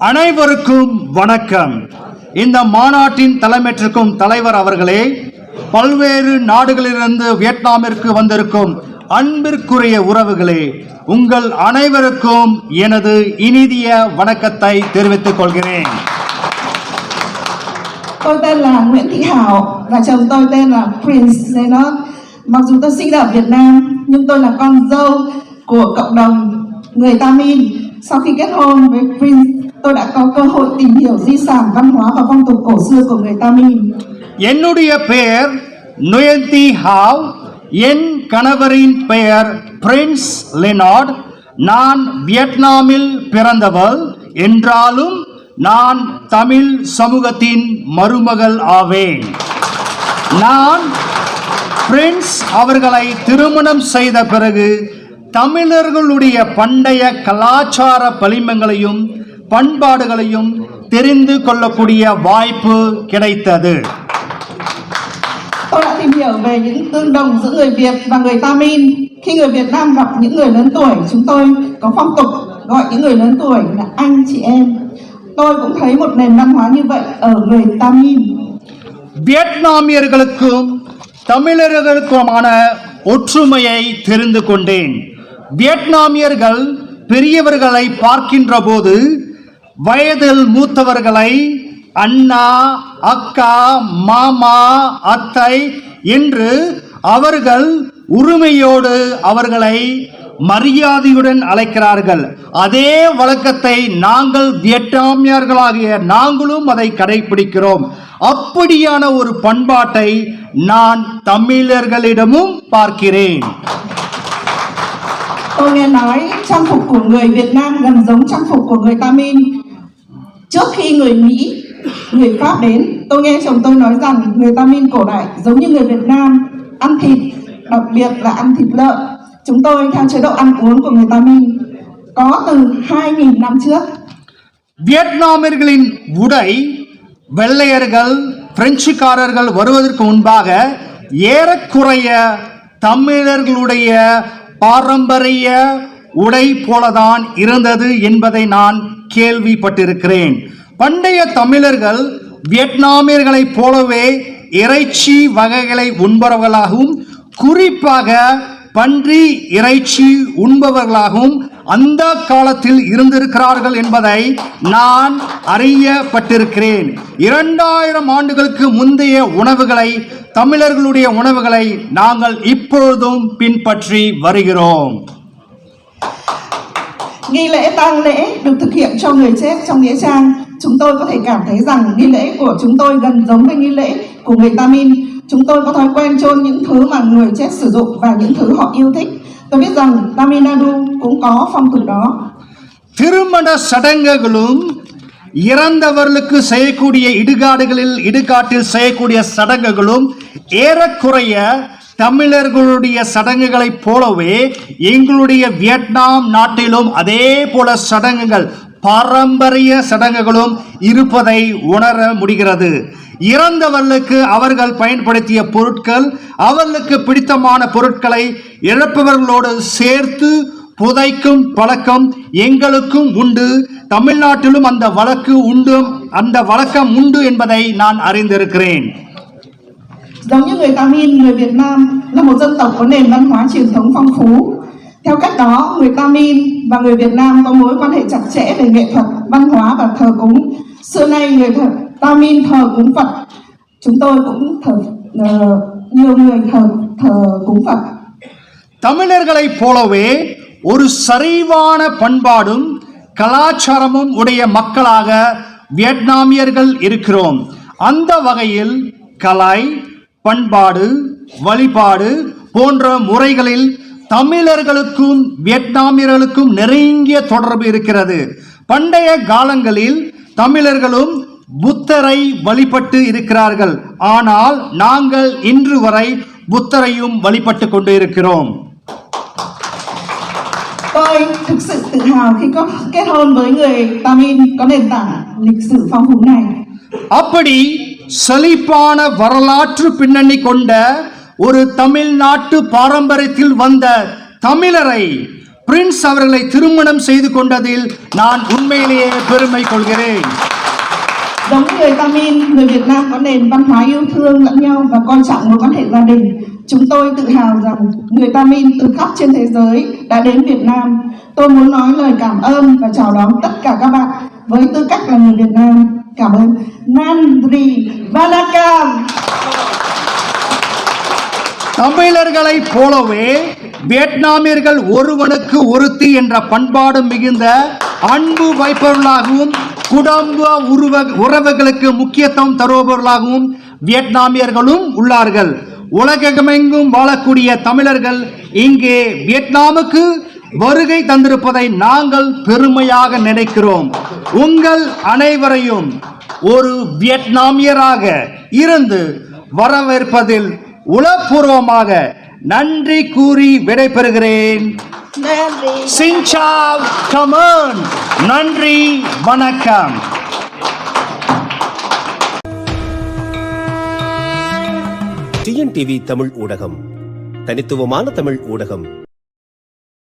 அனைவருக்கும் வணக்கம் இந்த மாநாட்டின் தலைமையேற்றிருக்கும் தலைவர் அவர்களே பல்வேறு நாடுகளிலிருந்து வியட்நாமிற்கு வந்திருக்கும் அன்பிற்குரிய உறவுகளே உங்கள் அனைவருக்கும் எனது இனிதிய வணக்கத்தை தெரிவித்துக் கொள்கிறேன் Tôi tên là Nguyễn Thị Hảo và chồng tôi tên là Prince Zenon. Mặc dù tôi sinh ra ở Việt Nam nhưng tôi là con dâu của cộng đồng người Tamil. Sau khi kết hôn với Prince, tôi đã có cơ hội tìm hiểu di sản văn hóa và phong tục cổ xưa của người Tamil. என்னுடைய பெயர் நுயந்தி have. என் கணவரின் பெயர் Prince Lenard. நான் வியட்நாமில் பிறந்தவள். என்றாலும் நான் தமிழ் சமூகத்தின் மருமகள் ஆவேன். நான் பிரின்ஸ் அவர்களை திருமணம் செய்த பிறகு தமிழர்களுடைய பண்டைய கலாச்சார பலிமங்களையும் பண்பாடுகளையும் தெரிந்து கொள்ளக்கூடிய வாய்ப்பு கிடைத்தது Tôi đã tìm hiểu về những tương đồng giữa người Việt và người Tamil. Khi người Việt Nam gặp những người lớn tuổi, chúng tôi có phong tục gọi những người lớn tuổi là anh chị em. Tôi cũng thấy một nền văn hóa như vậy ở người Tamil. வியட்நாமியர்களுக்கும் தமிழர்களுக்குமான ஒற்றுமையை தெரிந்து கொண்டேன் வியட்நாமியர்கள் பெரியவர்களை பார்க்கின்ற போது வயதில் மூத்தவர்களை அண்ணா அக்கா மாமா அத்தை என்று அவர்கள் உரிமையோடு அவர்களை மரியாதையுடன் அழைக்கிறார்கள். அதே வழக்கத்தை நாங்கள் வியட்நாமியர்களாகிய நாங்களும் அதை கடைபிடிக்கிறோம் அப்படியான ஒரு பண்பாட்டை நான் தமிழர்களிடமும் பார்க்கிறேன். Tôi nghe nói trang phục của người Việt Nam gần giống trang phục của người Tamil. Trước khi người Mỹ, người Pháp đến, tôi nghe chồng tôi nói rằng người Tamil cổ đại giống như người Việt Nam ăn thịt, đặc biệt là ăn thịt lợn. Chúng tôi theo chế độ ăn uống của người Tamil có từ 2.000 năm trước. வியட்நாமியர்களின் உடை வெள்ளையர்கள் பிரெஞ்சுக்காரர்கள் வருவதற்கு முன்பாக ஏறக்குறைய தமிழர்களுடைய பாரம்பரிய உடை போலதான் இருந்தது என்பதை நான் கேள்விப்பட்டிருக்கிறேன். பண்டைய தமிழர்கள் வியட்நாமியர்களைப் போலவே இறைச்சி வகைகளை உண்பவர்களாகவும் குறிப்பாக பன்றி இறைச்சி உண்பவர்களாகவும் அந்த காலத்தில் இருந்திருக்கிறார்கள் என்பதை நான் அறியப்பட்டிருக்கிறேன் இரண்டாயிரம் ஆண்டுகளுக்கு முந்தைய உணவுகளை தமிழர்களுடைய உணவுகளை நாங்கள் இப்பொழுதும் பின்பற்றி வருகிறோம் Nghi lễ tang lễ được thực hiện cho người chết trong nghĩa trang. Chúng tôi có thể cảm thấy rằng nghi lễ của chúng tôi gần giống với nghi lễ của người Tamil. Chúng tôi có thói quen chôn những thứ mà người chết sử dụng và những thứ họ yêu thích. Tôi biết rằng Tamil Nadu cũng có phong tục đó. திருமண சடங்குகளும் இறந்தவர்களுக்கு செய்யக்கூடிய இடுகாடுகளில் இடுகாட்டில் செய்யக்கூடிய சடங்குகளும் ஏறக்குறைய தமிழர்களுடைய சடங்குகளைப் போலவே எங்களுடைய Vietnam நாட்டிலும் அதே போல சடங்குகள் பாரம்பரிய சடங்குகளும் இருப்பதை உணர முடிகிறது. இறந்தவர்களுக்கு அவர்கள் பயன்படுத்திய பொருட்கள் அவர்களுக்கு பிடித்தமான பொருட்களை இழப்பவர்களோடு சேர்த்து புதைக்கும் பழக்கம் எங்களுக்கும் உண்டு. தமிழ்நாட்டிலும் அந்த வழக்கு உண்டு அந்த வழக்கம் உண்டு என்பதை நான் அறிந்திருக்கிறேன். Giống như người người Việt Nam là một dân tộc có nền văn hóa truyền thống phong phú. Theo cách đó, người Tamil và người Việt Nam có mối quan hệ chặt chẽ về nghệ thuật, văn hóa và thờ cúng. Xưa nay người thờ, Tamil thờ cúng Phật. Chúng tôi cũng thờ uh, nhiều người thờ thờ cúng Phật. தமிழர்களைப் போலவே ஒரு சரிவான பண்பாடும் கலாச்சாரமும் உடைய மக்களாக வியட்நாமியர்கள் இருக்கிறோம் அந்த வகையில் கலை பண்பாடு வழிபாடு போன்ற முறைகளில் தமிழர்களுக்கும் வியட்நாமியர்களுக்கும் நெருங்கிய தொடர்பு இருக்கிறது. பண்டைய காலங்களில் தமிழர்களும் புத்தரை வழிபட்டு இருக்கிறார்கள். ஆனால் நாங்கள் இன்று வரை புத்தரையும் வழிபட்டு கொண்டு இருக்கிறோம். Tôi thực sự tự hào khi có kết hôn với người Tamin có nền tảng lịch sử phong phú này. அப்படி செழிப்பான வரலாற்று பின்னணி கொண்ட ஒரு தமிழ்நாட்டு பாரம்பரியத்தில் வந்த தமிழரை பிரின்ஸ் அவர்களை திருமணம் செய்து கொண்டதில் நான் உண்மையிலேயே பெருமை கொள்கிறேன் Giống như người Tamin, người Việt Nam có nền văn hóa yêu thương lẫn nhau và coi trọng mối quan hệ gia đình. Chúng tôi tự hào rằng người Tamin từ khắp trên thế giới đã đến Việt Nam. Tôi muốn nói lời cảm ơn và chào đón tất cả các bạn với tư cách là người Việt Nam. Cảm ơn Nandri Vanakam. தமிழர்களைப் போலவே வியட்நாமியர்கள் ஒருவனுக்கு ஒருத்தி என்ற பண்பாடு மிகுந்த அன்பு வைப்பவர்களாகவும் குடும்ப உருவ உறவுகளுக்கு முக்கியத்துவம் தருபவர்களாகவும் வியட்நாமியர்களும் உள்ளார்கள். உலகமெங்கும் வாழக்கூடிய தமிழர்கள் இங்கே வியட்நாமுக்கு வருகை தந்திருப்பதை நாங்கள் பெருமையாக நினைக்கிறோம். உங்கள் அனைவரையும் ஒரு வியட்நாமியராக இருந்து வரவேற்பதில் உளப்பூர்வமாக நன்றி கூறி விடைபெறுகிறேன். சின்சாவ் கமன் நன்றி வணக்கம். டிஎன்டிவி தமிழ் ஊடகம். தனித்துவமான தமிழ் ஊடகம்.